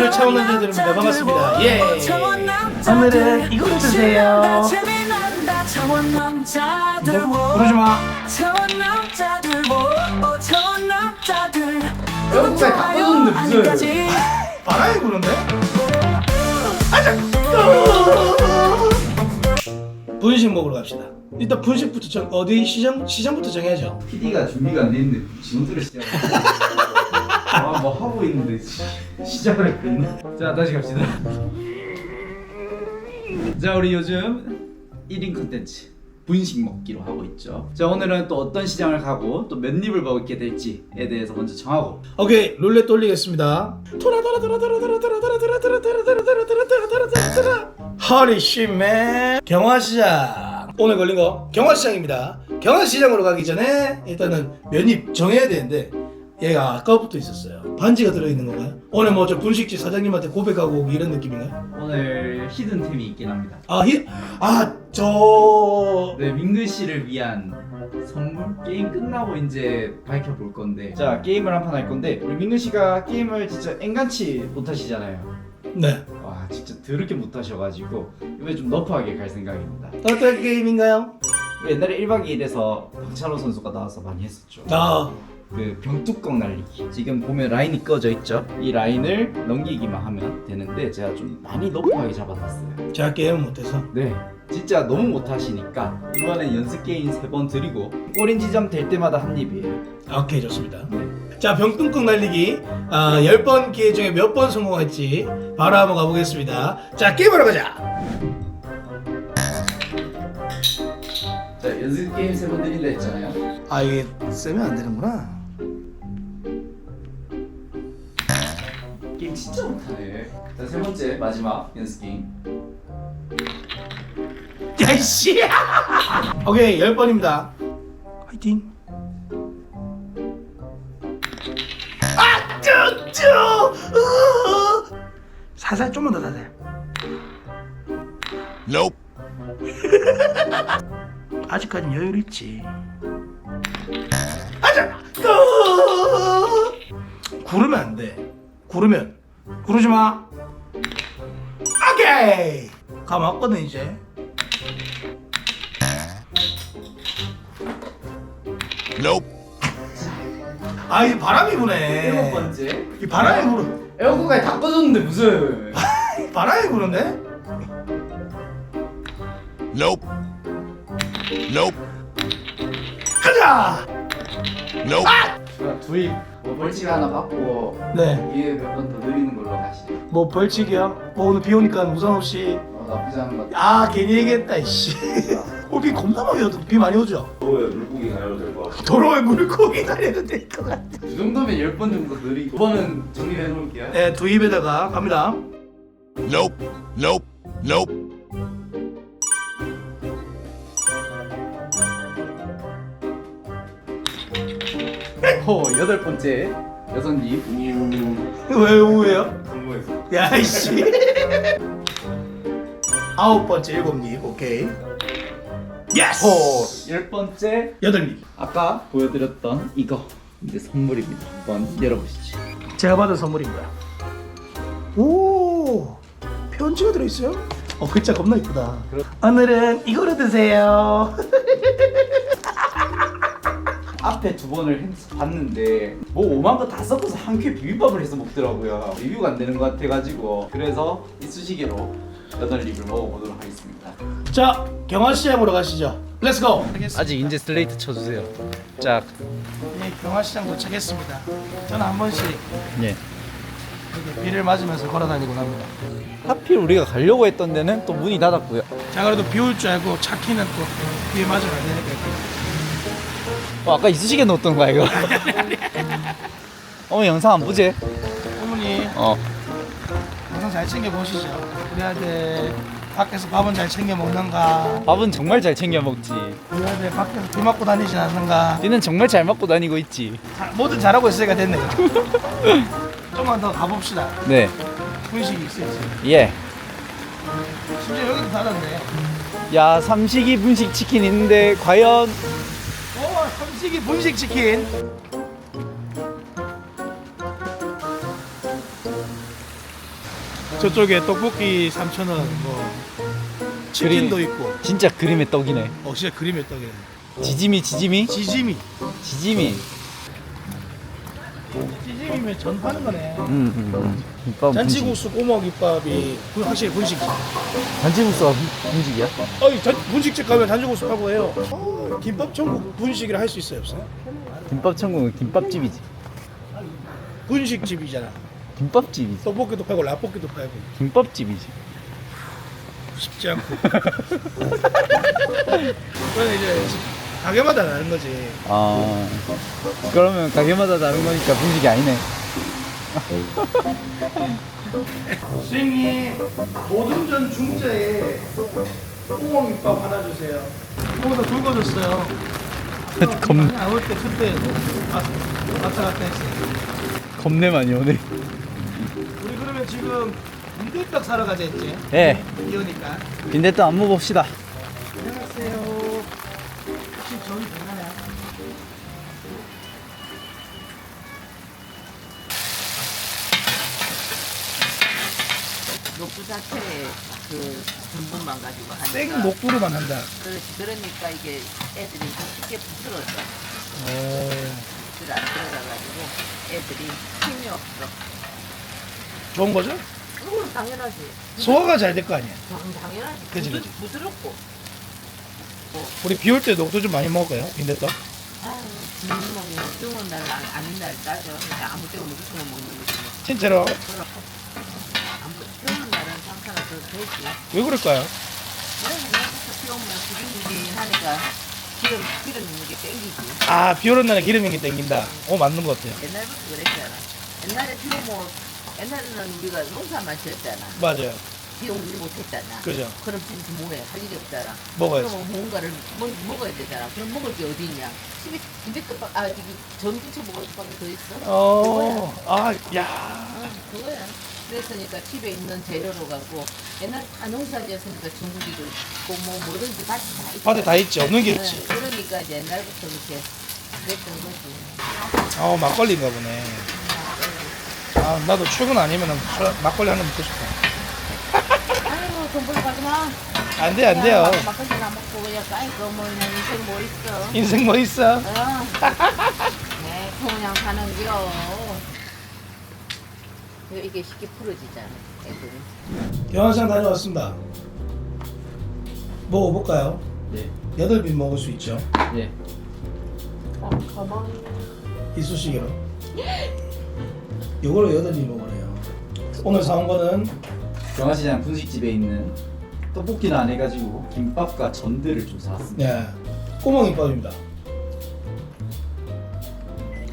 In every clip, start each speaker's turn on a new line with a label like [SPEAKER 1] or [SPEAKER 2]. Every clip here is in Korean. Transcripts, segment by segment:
[SPEAKER 1] 분식을 처음 남자들입니다. 반갑습니다. 예. 오늘은 이거 드세요. 부르지 마.
[SPEAKER 2] 애국자에 다 무슨
[SPEAKER 1] 바람이 부는데? 분식 먹으러 갑시다. 일단 분식부터 정 어디 시장 시장부터 정해야죠.
[SPEAKER 2] PD가 준비가 안돼 있는데 지금부터 시작 아 뭐 하고 있는데 시- 시작을 했겠네 자 다시 갑시다. 자 우리 요즘 1인 컨텐츠 분식 먹기로 하고 있죠. 자 오늘은 또 어떤 시장을 가고 또 몇 입을 먹게 될지에 대해서 먼저 정하고.
[SPEAKER 1] 오케이 룰렛 돌리겠습니다. 돌아 돌아 돌아 돌아 돌아 돌아 돌아 돌아 돌아 돌아 돌아 돌아 돌아 돌아 돌아 돌아 돌아 허리 씨맨 경화시장. 오늘 걸린 거 경화시장입니다. 경화시장으로 가기 전에 일단은 면입 정해야 되는데 얘가 아까부터 있었어요. 반지가 들어있는 건가요? 오늘 뭐 저 분식집 사장님한테 고백하고 이런 느낌인가요?
[SPEAKER 2] 오늘 히든템이 있긴 합니다
[SPEAKER 1] 아, 히, 아, 저,
[SPEAKER 2] 네 민규 씨를 위한 선물 게임 끝나고 이제 밝혀볼 건데 자 게임을 한 판 할 건데 우리 민규 씨가 게임을 진짜 앵간치 못하시잖아요
[SPEAKER 1] 네.
[SPEAKER 2] 와 진짜 더럽게 못하셔가지고 이번에 좀 너프하게 갈 생각입니다
[SPEAKER 1] 어떤 게임인가요?
[SPEAKER 2] 우리 옛날에 1박 2일에서 박찬호 선수가 나와서 많이 했었죠
[SPEAKER 1] 아,
[SPEAKER 2] 그 병뚜껑 날리기 지금 보면 라인이 꺼져 있죠 이 라인을 넘기기만 하면 되는데 제가 좀 많이 너프하게 잡아놨어요
[SPEAKER 1] 제가 게임을 못해서.
[SPEAKER 2] 네 진짜 너무 못하시니까 이번엔 연습 게임 세 번 드리고 꼬린 지점 될 때마다 한 입이에요
[SPEAKER 1] 오케이, 좋습니다.
[SPEAKER 2] 네.
[SPEAKER 1] 자, 병뚜껑 날리기. 아, 10번 기회 중에 몇 번 성공할지 바로 한번 가보겠습니다. 자, 게임하러 가자.
[SPEAKER 2] 자 연습 게임 세 번 드린다 했잖아요
[SPEAKER 1] 아, 이게 쓰면 안 되는구나.
[SPEAKER 2] 게임 진짜 못하네 자 세 번째 마지막 연습 게임
[SPEAKER 1] 야, 씨. 오케이, 10번입니다. 화이팅. 아, 쭈쭈. 으. 살살 좀만 더 살살.
[SPEAKER 3] Nope.
[SPEAKER 1] 아직까진 여유 있지. 아자! 어! 구르면 안 돼. 구르면 구르지 마. 오케이. 감 왔거든 이제.
[SPEAKER 3] Nope.
[SPEAKER 1] 아, 이 바람이 부네.
[SPEAKER 2] 일곱 번째
[SPEAKER 1] 이 바람이 불어.
[SPEAKER 2] 에어컨까지 다 꺼졌는데 무슨
[SPEAKER 1] 바람이 부는데?
[SPEAKER 3] Nope. Nope.
[SPEAKER 1] 가자.
[SPEAKER 3] Nope.
[SPEAKER 2] 자, 두입 뭐 벌칙 하나 받고
[SPEAKER 1] 네.
[SPEAKER 2] 기회 몇번더 드리는 걸로 가시죠
[SPEAKER 1] 뭐 벌칙이요? 뭐 오늘 비 오니까 우산 없이.
[SPEAKER 2] 어, 나쁘지 않은 것 같아요
[SPEAKER 1] 아, 괜히 얘기했다 이씨. 오비 겁나 많이 오비 많이 오죠?
[SPEAKER 4] 도로에 물고기 가려도 될 것 같아.
[SPEAKER 1] 도로에 물고기 다녀도 될 것 같아.
[SPEAKER 2] 이 정도면 10번 정도 드리고 5번은 정리해 놓을게요
[SPEAKER 1] 네, 두 입에다가 갑니다.
[SPEAKER 3] Nope. Nope. Nope.
[SPEAKER 2] 여덟 번째 여섯
[SPEAKER 1] 입왜 우회요?
[SPEAKER 4] 성공했어.
[SPEAKER 1] 야 이씨. 아홉 번째 일곱 입 오케이. 예스.
[SPEAKER 2] 호 열 번째
[SPEAKER 1] 여덟 입.
[SPEAKER 2] 아까 보여드렸던 이거 이제 선물입니다 한번 열어보시죠
[SPEAKER 1] 제가 받은 선물인 거야. 오 편지가 들어있어요? 어 글자 겁나 이쁘다. 오늘은 이거로 드세요.
[SPEAKER 2] 앞에 두 번을 했- 봤는데 뭐 오만 거 다 섞어서 한 큐에 비빔밥을 해서 먹더라고요 리뷰가 안 되는 것 같아가지고 그래서 이쑤시개로 여덟 입을 먹어보도록 하겠습니다
[SPEAKER 1] 자 경화 시장으로 가시죠. 렛츠 고.
[SPEAKER 2] 아직 이제 슬레이트 쳐주세요 자
[SPEAKER 1] 네, 경화 시장 도착했습니다. 저는 한 번씩
[SPEAKER 2] 예.
[SPEAKER 1] 이렇게 비를 맞으면서 걸어다니고 갑니다.
[SPEAKER 2] 하필 우리가 가려고 했던 데는 또 문이 닫았고요
[SPEAKER 1] 자 그래도 비 올 줄 알고 차키는 또 비에 맞으면 안 되니까.
[SPEAKER 2] 어, 아까 이쑤시개 넣었던 거야 이거 어머 영상 안 보지?
[SPEAKER 1] 어머니
[SPEAKER 2] 어
[SPEAKER 1] 항상 잘 챙겨 보시죠. 우리 아들 밖에서 밥은 잘 챙겨 먹는가?
[SPEAKER 2] 밥은 정말 잘 챙겨 먹지
[SPEAKER 1] 우리 아들 밖에서 비 맞고 다니진 않는가?
[SPEAKER 2] 니는 정말 잘 먹고 다니고 있지
[SPEAKER 1] 자, 뭐든 잘하고 있으니까 됐네요. 좀만 더 가봅시다.
[SPEAKER 2] 네
[SPEAKER 1] 분식이 있을지.
[SPEAKER 2] 예.
[SPEAKER 1] 심지어 여기도 닫았네.
[SPEAKER 2] 야 삼식이 분식 치킨 있는데 과연
[SPEAKER 1] 오, 삼식이 분식 치킨. 저쪽에 떡볶이 3,000원, 뭐 치킨도
[SPEAKER 2] 그림.
[SPEAKER 1] 있고.
[SPEAKER 2] 진짜 그림의 떡이네.
[SPEAKER 1] 어, 진짜 그림의 떡이네.
[SPEAKER 2] 지짐이 지짐이
[SPEAKER 1] 지짐이.
[SPEAKER 2] 지짐이.
[SPEAKER 1] 지짐이면 전 파는 거네.
[SPEAKER 2] 음, 음, 음. 김밥은
[SPEAKER 1] 잔치국수 꼬먹김밥이 그 확실히 분식집.
[SPEAKER 2] 분식. 잔치국수가 분- 분식이야?
[SPEAKER 1] 어이 전, 분식집 가면 잔치국수 파고 해요. 어, 김밥 천국 분식이라 할 수 있어요 없어요?
[SPEAKER 2] 김밥 천국은 김밥집이지.
[SPEAKER 1] 분식집이잖아.
[SPEAKER 2] 김밥집이지.
[SPEAKER 1] 떡볶이도 팔고 라볶이도 팔고
[SPEAKER 2] 김밥집이지.
[SPEAKER 1] 쉽지 않고. 그건 이제 가게마다 다른 거지.
[SPEAKER 2] 아 그러면 가게마다 다른 거니까 분식이 아니네.
[SPEAKER 1] 선생님 도등전 중자에 꼬먹김밥 하나 주세요. 거기다 굵어졌어요.
[SPEAKER 2] 겁
[SPEAKER 1] 나올 때 그때 왔- 왔다 갔다 했어요.
[SPEAKER 2] 겁내 많이 오네.
[SPEAKER 1] 우리 그러면 지금 빈대떡 사러 가자 했지?
[SPEAKER 2] 예.
[SPEAKER 1] 비 오니까.
[SPEAKER 2] 빈대떡 안무 봅시다.
[SPEAKER 1] 안녕하세요. 혹시 되나요?
[SPEAKER 5] 녹두 자체에 그 전분만 가지고 하니까
[SPEAKER 1] 생 목두로만 한다.
[SPEAKER 5] 그렇지 그러니까 이게 애들이 쉽게 부스러져
[SPEAKER 1] 오.
[SPEAKER 5] 잘안 들어가가지고 애들이 힘이 없어
[SPEAKER 1] 좋은 거죠?
[SPEAKER 5] 그건 당연하지
[SPEAKER 1] 소화가 잘 될 거 아니야.
[SPEAKER 5] 당- 당연하지
[SPEAKER 1] 그치,
[SPEAKER 5] 부드-
[SPEAKER 1] 그치.
[SPEAKER 5] 부드럽고
[SPEAKER 1] 우리 비 올 때 녹두 좀 많이 먹을까요? 빈대떡?
[SPEAKER 5] 아유 주먹이 뜨거운 날 안- 아닌 날 따져 그냥 아무 때나 무조건 먹는 거지 뭐.
[SPEAKER 1] 진짜로
[SPEAKER 5] 그럼 아무 뜨거운 날은 상사가 더 되지
[SPEAKER 1] 왜 그럴까요?
[SPEAKER 5] 그러면 비 오면 기름이 하니까 기름 기름 있는 게 땡기지
[SPEAKER 1] 아, 비 오는 날에 기름이 땡긴다. 어, 맞는 것 같아요.
[SPEAKER 5] 옛날부터 그랬잖아. 옛날에 비 오면 옛날에는 우리가 농사만 지었잖아.
[SPEAKER 1] 맞아요.
[SPEAKER 5] 비 오지 못했잖아.
[SPEAKER 1] 그죠.
[SPEAKER 5] 그럼 진짜 뭐해? 할 일이 없잖아.
[SPEAKER 1] 먹어야지.
[SPEAKER 5] 그러면 뭔가를 뭐, 먹어야 되잖아. 그럼 먹을 게 어디 있냐? 집에 집에 끝 아, 저기 전 근처 먹을 수밖에 더 있어?
[SPEAKER 1] 어, 아, 야.
[SPEAKER 5] 응, 그거야. 그랬으니까 집에 있는 재료로 갖고 옛날 다 농사지었으니까 전구기도 있고 뭐 뭐든지 밭이 다 있고.
[SPEAKER 1] 밭에 다 있지. 없는 게 없지.
[SPEAKER 5] 그러니까 이제 옛날부터 그렇게 그랬던 거지.
[SPEAKER 1] 아, 막걸리인가 보네. 아, 나도 출근 아니면 막걸리 한잔 먹고 싶어.
[SPEAKER 5] 아이고 돈 벌러 가지 마.
[SPEAKER 1] 안 돼, 안 돼요.
[SPEAKER 5] 막걸리나 먹고 그냥 까이고 뭐 그냥 인생 뭐 있어.
[SPEAKER 1] 인생 뭐 있어?
[SPEAKER 5] 어. 네, 그냥 사는겨. 이거 이게 쉽게 풀어지잖아, 애들이.
[SPEAKER 1] 영화상 다녀왔습니다. 먹어볼까요?
[SPEAKER 2] 예.
[SPEAKER 1] 여덟 빈 먹을 수 있죠.
[SPEAKER 2] 예.
[SPEAKER 1] 이쑤시개로. 요거로 여덟 빈 먹으래요. 오늘 사온 거는
[SPEAKER 2] 경화시장 분식집에 있는 떡볶이는 안 해가지고 김밥과 전들을 좀 사왔습니다.
[SPEAKER 1] 네, 꼬멍김밥입니다.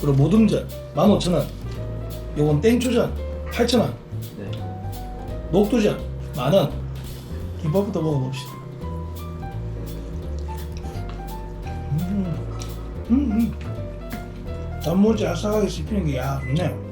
[SPEAKER 1] 그리고 모듬전 15,000원. 요건 땡초전 8,000원.
[SPEAKER 2] 네.
[SPEAKER 1] 녹두전 만원. 김밥부터 먹어봅시다. 음, 음, 음. 단무지 아삭하게 씹히는 게 야, 좋네요.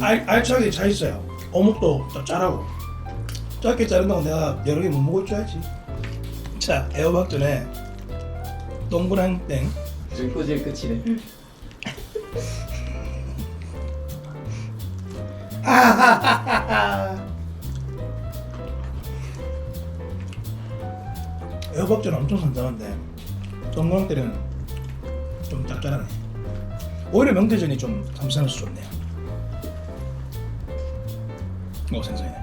[SPEAKER 1] 알, 알차게 차 있어요. 어묵도 짭짤하고. 짧게 자른다고 내가 여러 개 못 먹을 줄 알지. 자, 애호박 전에 동그란 땡.
[SPEAKER 2] 제일 끝이네.
[SPEAKER 1] 애호박전 엄청 산단한데 동그란 때는 좀 짭짤하네. 오히려 명태전이 좀 감싸면서 좋네요. 어, 생선이네.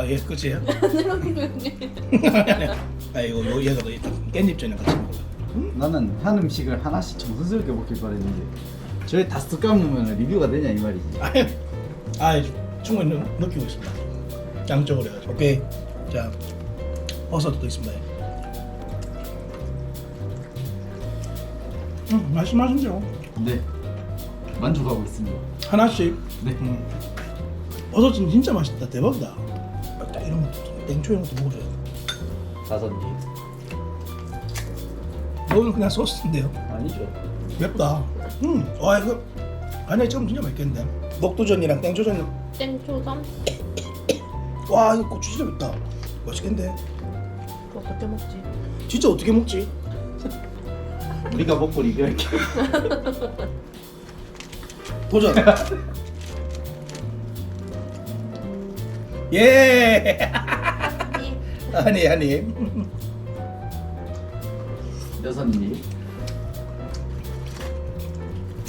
[SPEAKER 1] 아, 예, 끝이에요? 아, 이거 요 얘가 또 일단 깻잎전이랑 같이 먹어.
[SPEAKER 2] 나는 한 음식을 하나씩 정성스럽게 먹길 바랬는데 저희 다섯 까먹으면 리뷰가 되냐 이 말이지.
[SPEAKER 1] 아, 충분히 느- 느끼고 있습니다. 양쪽으로 해가지고. 오케이. 자, 버섯도 있습니다. 음, 말씀하신 대로
[SPEAKER 2] 네. 만족하고 있습니다.
[SPEAKER 1] 하나씩.
[SPEAKER 2] 네.
[SPEAKER 1] 음. 버섯은 진짜 맛있다. 대박이다. 딱 이런 것도 땡초 이런 것도 먹어줘야 돼.
[SPEAKER 2] 다섯 개.
[SPEAKER 1] 이거는 그냥 소스인데요.
[SPEAKER 2] 아니죠.
[SPEAKER 1] 맵다. 음, 와 이거 간장이 찍으면 진짜 맛있겠는데. 녹두전이랑 땡초전.
[SPEAKER 6] 땡초삼?
[SPEAKER 1] 와 이거 고추 진짜 맵다. 맛있겠는데.
[SPEAKER 6] 그거 어떻게 먹지?
[SPEAKER 1] 진짜 어떻게 먹지?
[SPEAKER 2] 우리가 먹고 리뷰할게.
[SPEAKER 1] 도전. 예. 아니 아니.
[SPEAKER 2] 여섯 입.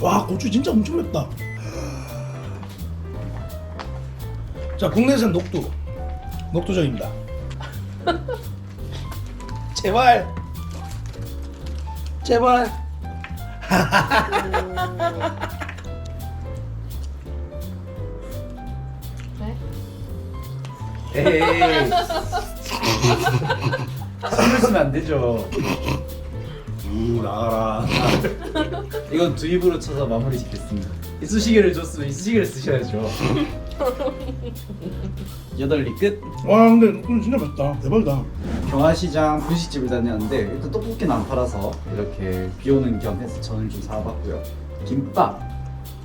[SPEAKER 1] 와 고추 진짜 엄청 맵다. 자 국내산 녹두 녹두전입니다. 제발 제발.
[SPEAKER 2] 에이. 숨을 쓰면 안 되죠.
[SPEAKER 1] 우 나가라.
[SPEAKER 2] 이건 두 입으로 쳐서 마무리 짓겠습니다. 이쑤시개를 줬으면 이쑤시개를 쓰셔야죠. 여덟 입 끝.
[SPEAKER 1] 와 근데 녹두 진짜 맵다. 대박이다.
[SPEAKER 2] 경화시장 분식집을 다녔는데 일단 떡볶이는 안 팔아서 이렇게 비 오는 겸 해서 저는 좀 사봤고요. 김밥,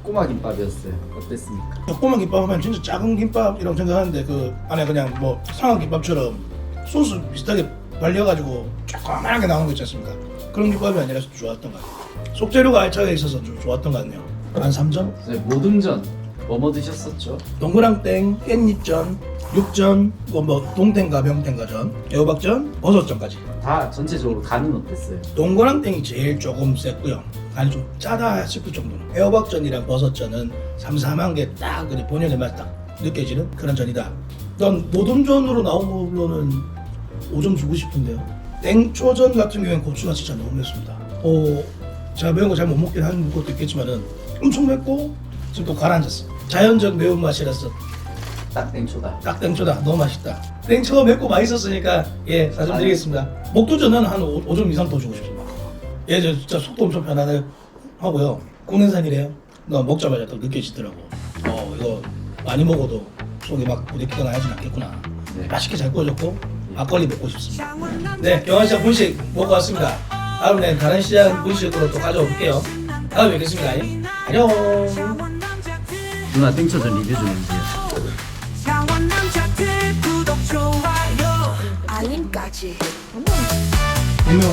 [SPEAKER 2] 꼬마 김밥이었어요. 어땠습니까?
[SPEAKER 1] 꼬마 김밥 하면 진짜 작은 김밥이라고 생각하는데 그 안에 그냥 뭐 상한 김밥처럼 소스 비슷하게 발려가지고 조그만하게 나오는 거 있지 않습니까? 그런 김밥이 아니라 좀 좋았던 것 같아요. 속재료가 알차게 있어서 좀 좋았던 것 같네요. 한 3점?
[SPEAKER 2] 네, 모듬전 뭐뭐 드셨었죠?
[SPEAKER 1] 동그랑땡, 깻잎전, 육전, 뭐, 뭐 동땡과 병땡과전, 애호박전, 버섯전까지.
[SPEAKER 2] 다 전체적으로 간은 어땠어요?
[SPEAKER 1] 동그랑땡이 제일 조금 셌고요. 아니 좀 짜다 싶을 정도로. 애호박전이랑 버섯전은 삼삼한 게 딱 그래 본연의 맛딱 느껴지는 그런 전이다. 난 모듬전으로 나온 걸로는 5점 주고 싶은데요. 땡초전 같은 경우에는 고추가 진짜 너무 맵습니다. 어, 제가 매운 거 잘 못 먹긴 하는 것도 있겠지만은 엄청 맵고 지금 또 가라앉았어. 자연적 매운맛이라서
[SPEAKER 2] 딱 땡초다.
[SPEAKER 1] 딱 땡초다. 너무 맛있다. 땡초가 맵고 맛있었으니까 예, 4점 드리겠습니다. 목도전은 한 5, 5점 이상 더 주고 싶습니다. 예, 저 진짜 속도 엄청 편안하게 하고요. 국내산이래요. 너 먹자마자 또 느껴지더라고. 어, 이거 많이 먹어도 속이 막 부대끼거나 하진 않겠구나.
[SPEAKER 2] 네.
[SPEAKER 1] 맛있게 잘 구워졌고 막걸리 먹고 싶습니다. 네, 경환시장 분식 먹고 왔습니다. 다음엔 다른 시장 분식으로 또 가져올게요. 다음에 뵙겠습니다. 안녕.
[SPEAKER 2] 누나 땡초전 리뷰 좀 해주세요.
[SPEAKER 7] 강원 남자들 구독 좋아요 알림까지
[SPEAKER 1] 분명